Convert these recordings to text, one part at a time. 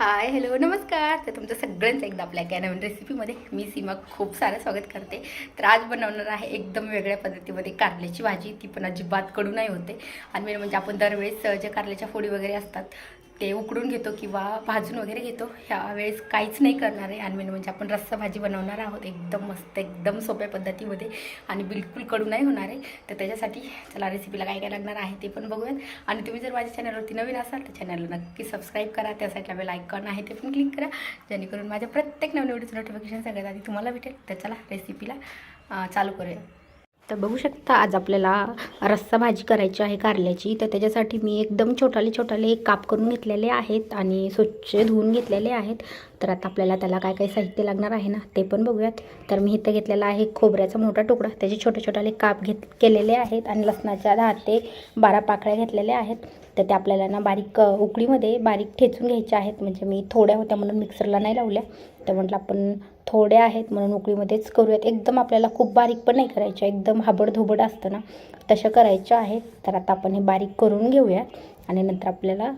Hi hello नमस्कार. तर तुमचं सगळ्यांचं एकदा आपल्या काय नवीन रेसिपीमध्ये मी सीमा खूप सारं स्वागत करते. तर आज बनवणार आहे एकदम वेगळ्या पद्धतीमध्ये कारल्याची भाजी. ती पण अजिबात कडू नाही होते. आणि म्हणजे आपण दरवेळेस जे कारल्याच्या फोडी वगैरे असतात ते उकडून घेतो किंवा भाजून वगैरे घेतो. ह्या वेळेस काहीच नाही करणार आहे. आणि म्हणजे आपण रस्सा भाजी बनवणार आहोत. एकदम मस्त एकदम सोप्या पद्धतीमध्ये आणि बिलकुल कडू नाही होणार आहे. तर त्याच्यासाठी चला रेसिपीला काय काय लागणार आहे ते पण बघूयात. आणि तुम्ही जर माझ्या चॅनलवरती नवीन असाल तर चॅनलला नक्की सबस्क्राईब करा. त्या साईडला बेल आयकॉन आहे ते पण क्लिक करा. जेणेकरून माझ्या प्रत्येक नवीन व्हिडिओचं नोटिफिकेशन सगळ्यात आधी तुम्हाला भेटेल. तर चला रेसिपीला चालू करूया तर बघू शकता आज आपल्याला रस्सा भाजी करायची आहे कारल्याची. तर त्याच्यासाठी मी एकदम छोटाले छोटाले काप करून घेतलेले आहेत आणि स्वच्छ धुवून घेतलेले आहेत. तर आता आपल्याला त्याला काय काय साहित्य लागणार आहे ना ते पण बघूयात. तर मी इथं घेतलेला आहे खोबऱ्याचा मोठा तुकडा. त्याचे छोटे छोटाले काप घेत केलेले आहेत आणि लसणाच्या दहा ते बारा पाकळ्या घेतलेल्या आहेत. तर त्या आपल्याला ना बारीक उकळीमध्ये बारीक ठेचून घ्यायच्या आहेत. म्हणजे मी थोड्या होत्या म्हणून मिक्सरला नाही लावल्या. तर म्हटलं आपण थोड्या आहेत म्हणून उकळीमध्येच करूयात. एकदम आपल्याला खूप बारीक पण नाही करायच्या. एकदम हाबडधोबड असतं ना तशा करायच्या आहेत. तर आता आपण हे बारीक करून घेऊयात आणि नंतर आपल्याला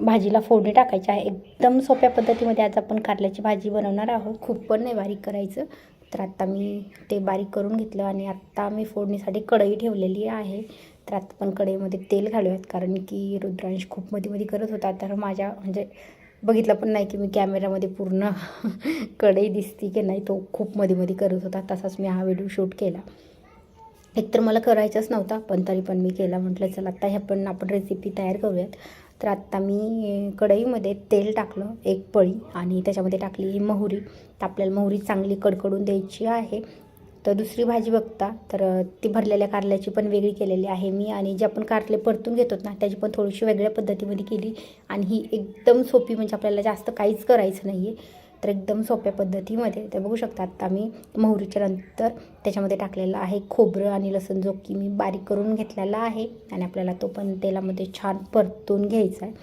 भाजीला फोडणी टाकायची आहे. एकदम सोप्या पद्धतीमध्ये आज आपण कारल्याची भाजी बनवणार आहोत. खूप पण नाही बारीक करायचं. तर आत्ता मी ते बारीक करून घेतलं आणि आत्ता मी फोडणीसाठी कढई ठेवलेली आहे. तर आता पण कढईमध्ये तेल घालूयात. कारण की रुद्रांश खूप मध्ये मध्ये करत होता. तर माझ्या म्हणजे बघितलं पण नाही की मी कॅमेरामध्ये पूर्ण कढई दिसती की नाही तो खूप मध्ये मध्ये करत होता. तसाच मी हा व्हिडिओ शूट केला. एकतर मला करायचंच नव्हता पण तरी पण मी केला. म्हटलं चला आता ह्या पण आपण रेसिपी तयार करूयात. तर आत्ता मी कढईमध्ये तेल टाकलं एक पळी आणि त्याच्यामध्ये टाकली मोहरी. तर आपल्याला मोहरी चांगली कडकडून द्यायची आहे. तर दुसरी भाजी बघता. तर ती भरलेल्या कारल्याची पण वेगळी केलेली आहे मी आणि जे आपण कारले परतून घेतो ना त्याची पण थोडीशी वेगळ्या पद्धतीमध्ये केली आणि ही एकदम सोपी म्हणजे आपल्याला जास्त काहीच करायचं नाही आहे तर एकदम सोप्या पद्धतीमध्ये. ते बघू शकता आत्ता मी मोहरीच्या नंतर त्याच्यामध्ये टाकलेलं आहे खोबरं आणि लसूण जो की मी बारीक करून घेतलेला आहे आणि आपल्याला तो पण तेलामध्ये छान परतून घ्यायचा आहे.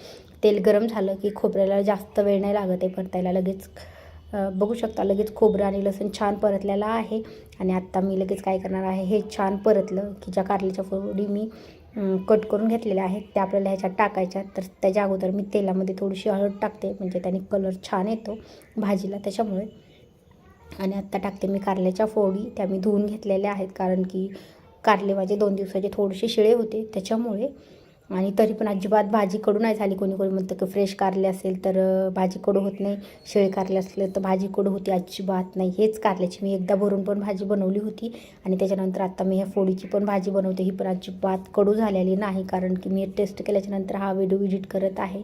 तेल गरम झालं की खोबऱ्याला जास्त वेळ नाही लागत आहे परतायला लगेच. बघू शकता लगेच खोबरं आणि लसूण छान परतलेला आहे. आणि आत्ता मी लगेच काय करणार आहे हे छान परतलं की ज्या कारल्याच्या फोडी मी कट करून घेतलेल्या आहेत त्या आपल्याला ह्याच्यात टाकायच्या. तर त्याच्या अगोदर मी तेलामध्ये थोडीशी हळद टाकते म्हणजे त्याने कलर छान येतो भाजीला त्याच्यामुळे. आणि आत्ता टाकते मी कारल्याच्या फोडी त्या मी धुवून घेतलेल्या आहेत कारण की कारले माझे दोन दिवसाचे थोडेसे शिळे होते त्याच्यामुळे आणि तरी पण अजिबात भाजी कडू नाही झाली. कोणी कोणी म्हणतं की फ्रेश कारले असेल तर भाजी कडू होत नाही. शिळे कारले असले तर भाजी कडू होती. अजिबात नाही. हेच कारल्याची मी एकदा भरून पण भाजी बनवली होती. आणि त्याच्यानंतर आता मी ह्या फोडीची पण भाजी बनवते. ही पण अजिबात कडू झालेली नाही. कारण की मी टेस्ट केल्याच्यानंतर हा व्हिडिओ विजिट करत आहे.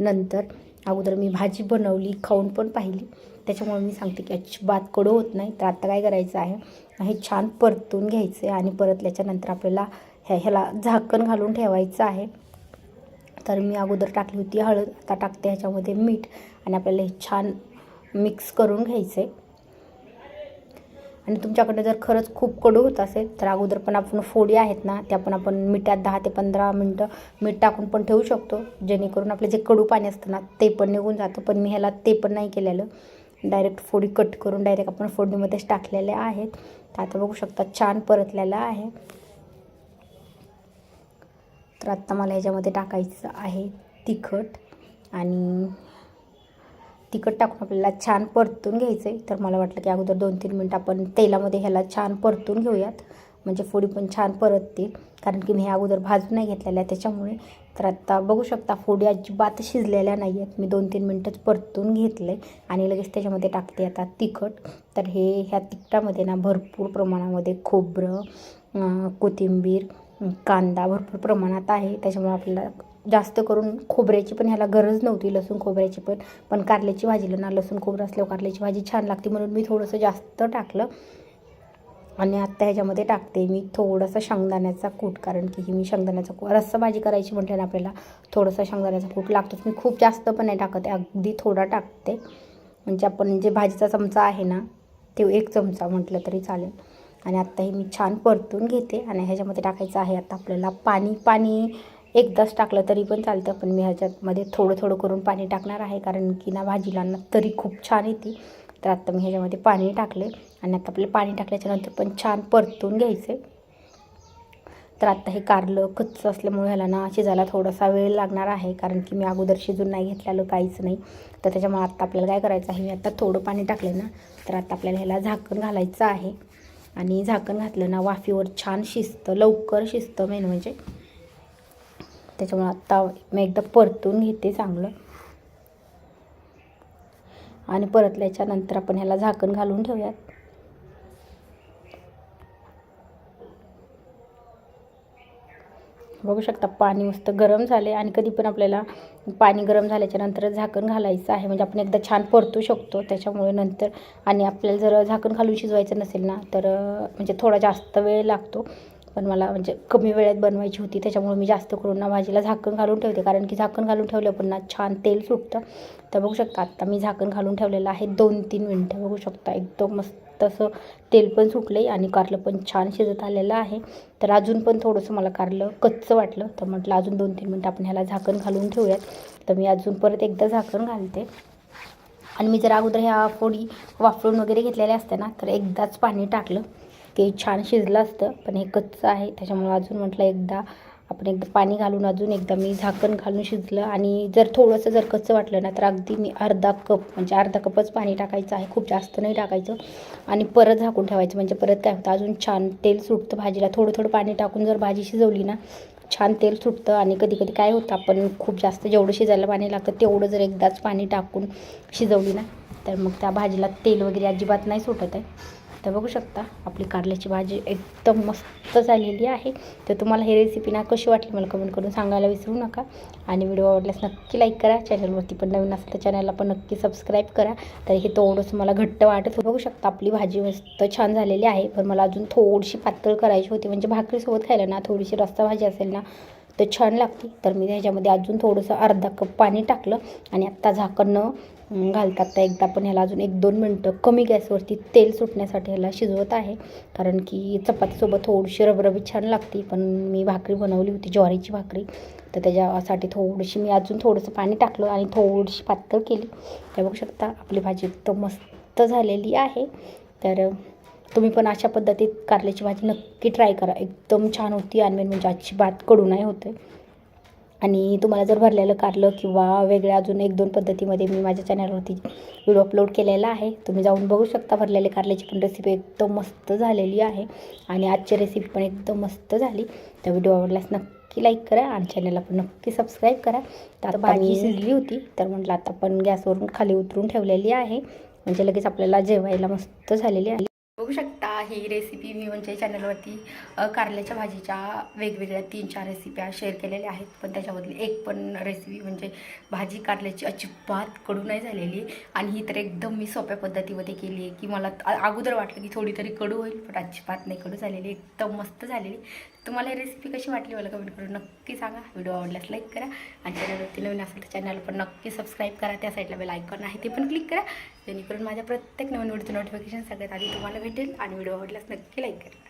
नंतर अगोदर मी भाजी बनवली खाऊन पण पाहिली. त्याच्यामुळे मी सांगते की अजिबात कडू होत नाही. तर आता काय करायचं आहे? हे छान परतून घ्यायचं आहे आणि परतल्याच्यानंतर आपल्याला ह्या ह्याला झाकण घालून ठेवायचं आहे. तर मी अगोदर टाकली होती हळद. आता टाकते ह्याच्यामध्ये मीठ आणि आपल्याला हे छान मिक्स करून घ्यायचं आहे आणि तुमच्याकडे जर खरंच खूप कडू होत असेल तर अगोदर पण आपण फोडी आहेत ना त्या पण आपण मिठात दहा ते पंधरा मिनटं मीठ टाकून पण ठेवू शकतो. जेणेकरून आपले जे कडू पाणी असतं ना ते पण निघून जातं. पण मी ह्याला ते पण नाही केलेलं. डायरेक्ट फोडी कट करून डायरेक्ट आपण फोडणीमध्येच टाकलेल्या आहेत. तर आता बघू शकता छान परतलेलं आहे. तर आत्ता मला ह्याच्यामध्ये टाकायचं आहे तिखट. आणि तिखट टाकून आपल्याला छान परतून घ्यायचं आहे तर मला वाटलं की अगोदर दोन तीन मिनटं आपण तेलामध्ये ह्याला छान परतून घेऊयात. म्हणजे फोडी पण छान परततील. कारण की मी हे अगोदर भाजून नाही घेतलेल्या त्याच्यामुळे तर आत्ता बघू शकता फोडी अजिबात शिजलेल्या नाही आहेत. मी दोन तीन मिनटंच परतून घेतले आणि लगेच त्याच्यामध्ये टाकते आता तिखट. तर हे ह्या तिखटामध्ये ना भरपूर प्रमाणामध्ये खोबरं कोथिंबीर कांदा भरपूर प्रमाणात आहे. त्याच्यामुळे आपल्याला जास्त करून खोबऱ्याची पण ह्याला गरज नव्हती लसूण खोबऱ्याची पण. पण कारल्याची भाजीला ना लसूण खोबरं असल्यावर कारल्याची भाजी छान लागते म्हणून मी थोडंसं जास्त टाकलं. आणि आत्ता ह्याच्यामध्ये टाकते मी थोडंसं शेंगदाण्याचा कूट कारण की ही मी शेंगदाण्याचा कूट रस्सा भाजी करायची म्हटलं ना आपल्याला थोडंसं शेंगदाण्याचा कूट लागतोच. मी खूप जास्त पण नाही टाकत आहे अगदी थोडा टाकते. म्हणजे आपण जे भाजीचा चमचा आहे ना ते एक चमचा म्हटलं तरी चालेल. आणि आत्ता हे मी छान परतून घेते आणि ह्याच्यामध्ये टाकायचं आहे आता आपल्याला पाणी. पाणी एकदाच टाकलं तरी पण चालतं पण मी ह्याच्यामध्ये थोडं थोडं करून पाणी टाकणार आहे कारण की ना भाजीला ना तरी खूप छान येते. तर आत्ता मी ह्याच्यामध्ये पाणी टाकले आणि आता आपलं पाणी टाकल्याच्यानंतर पण छान परतून घ्यायचं. तर आत्ता हे कारलं कच्चं असल्यामुळे ह्याला ना शिजायला थोडासा वेळ लागणार आहे कारण की मी अगोदर शिजून नाही घेतलेलं काहीच नाही. तर त्याच्यामुळे आत्ता आपल्याला काय करायचं आहे मी आत्ता थोडं पाणी टाकलं ना तर आत्ता आपल्याला ह्याला झाकण घालायचं आहे. आणि झाकण घातलं ना वाफीवर छान शिजतं लवकर शिजतं मेन म्हणजे. त्याच्यामुळे आत्ता मी एकदा परतून घेते चांगलं. आणि परतल्याच्या नंतर आपण ह्याला झाकण घालून ठेवूयात. बघू शकता पाणी मस्त गरम झाले आणि कधी पण आपल्याला पाणी गरम झाल्याच्यानंतर झाकण घालायचं आहे. म्हणजे आपण एकदा छान परतू शकतो त्याच्यामुळे नंतर. आणि आपल्याला जर झाकण घालून शिजवायचं नसेल ना तर म्हणजे थोडा जास्त वेळ लागतो. पण मला म्हणजे कमी वेळेत बनवायची होती त्याच्यामुळे मी जास्त करून ना भाजीला झाकण घालून ठेवते. कारण की झाकण घालून ठेवलं पण ना छान तेल सुटतं. तर बघू शकता आत्ता मी झाकण घालून ठेवलेलं आहे दोन तीन मिनटं. बघू शकता एकदम मस्त तसं तेल पण सुटलं आहे आणि कारलं पण छान शिजत आलेलं आहे. तर अजून पण थोडंसं मला कारलं कच्चं वाटलं तर म्हटलं अजून दोन तीन मिनटं आपण ह्याला झाकण घालून ठेवूयात. तर मी अजून परत एकदा झाकण घालते. आणि मी जर अगोदर ह्या फोडी वाफळून वगैरे घेतलेल्या असत्या ना तर एकदाच पाणी टाकलं ते छान शिजलं असतं पण हे कच्चं आहे. त्याच्यामुळे अजून म्हटलं एकदा आपण एकदा पाणी घालून अजून एकदा मी झाकण घालून शिजलं आणि जर थोडंसं जर कच्चं वाटलं ना तर अगदी मी अर्धा कप म्हणजे अर्धा कपच पाणी टाकायचं आहे. खूप जास्त नाही टाकायचं. आणि परत झाकून ठेवायचं. म्हणजे परत काय होतं अजून छान तेल सुटतं भाजीला. थोडं थोडं पाणी टाकून जर भाजी शिजवली ना छान तेल सुटतं. आणि कधी कधी काय होतं आपण खूप जास्त जेवढं शिजायला पाणी लागतं तेवढं जर एकदाच पाणी टाकून शिजवली ना तर मग त्या भाजीला तेल वगैरे अजिबात नाही सुटत आहे. तर बघू शकता आपली कारल्याची भाजी एकदम मस्त झालेली आहे. तर तुम्हाला ही रेसिपी ना कशी वाटली मला कमेंट करून सांगायला विसरू नका. आणि व्हिडिओ आवडल्यास नक्की लाईक करा. चॅनलवरती पण नवीन असेल तर चॅनलला पण नक्की सबस्क्राईब करा. तर हे थोडंसं मला घट्ट वाटत बघू शकता आपली भाजी मस्त छान झालेली आहे. पण मला अजून थोडीशी पातळ करायची होती. म्हणजे भाकरीसोबत खायला ना थोडीशी रस्ता भाजी असेल ना तर छान लागते. तर मी त्याच्यामध्ये अजून थोडंसं अर्धा कप पाणी टाकलं. आणि आत्ता झाकण घालतात. तर एकदा पण ह्याला अजून एक दोन मिनटं कमी गॅसवरती तेल सुटण्यासाठी ह्याला शिजवत आहे. कारण की चपातीसोबत थोडीशी रबरबी छान लागते. पण मी भाकरी बनवली होती ज्वारीची भाकरी. तर त्याच्यासाठी थोडीशी मी अजून थोडंसं पाणी टाकलं आणि थोडीशी पातळ केली. त्या बघू शकता आपली भाजी एकदम मस्त झालेली आहे. तर तुम्ही पण अशा पद्धतीत कारल्याची भाजी नक्की ट्राय करा. एकदम छान होती. आणि म्हणजे अजिबात कडू नाही होते. आणि तुम्हाला जर भरलेलं कारलं किंवा वेगळ्या अजून एक दोन पद्धतीमध्ये मी माझ्या चॅनलवरती व्हिडिओ अपलोड केलेला आहे तुम्ही जाऊन बघू शकता भरलेले कारल्याची पण रेसिपी एकदम मस्त झालेली आहे आणि आजची रेसिपी पण एकदम मस्त झाली. तर व्हिडिओ आवडल्यास नक्की लाईक करा आणि चॅनलला पण नक्की सबस्क्राईब करा. तर आता भाजी शिजली होती तर म्हटलं आता आपण गॅसवरून खाली उतरून ठेवलेली आहे. म्हणजे लगेच आपल्याला जेवायला मस्त झालेली आहे. बघू शकता ही रेसिपी मी म्हणजे चॅनलवरती कारल्याच्या भाजीच्या वेगवेगळ्या तीन चार रेसिप्या शेअर केलेल्या आहेत. पण त्याच्यामधली एक पण रेसिपी म्हणजे भाजी कारल्याची अजिबात कडू नाही झालेली आणि ही तर एकदम मी सोप्या पद्धतीमध्ये केली आहे की मला अगोदर वाटलं की थोडी तरी कडू होईल पण अजिबात नाही कडू झालेली एकदम मस्त झालेली. तुम्हाला ही रेसिपी कशी वाटली मला कमेंट करून नक्की सांगा. व्हिडिओ आवडल्यास लाईक करा आणि चॅनलवरती नवीन असेल तर चॅनल पण नक्की सबस्क्राईब करा. त्या साईडला बेल आयकॉन आहे ते पण क्लिक करा. जेणेकरून माझ्या प्रत्येक नवीन व्हिडिओचं नोटिफिकेशन सगळ्यात आधी तुम्हाला भेटेल आणि व्हिडिओ आवडल्यास नक्की लाईक करा.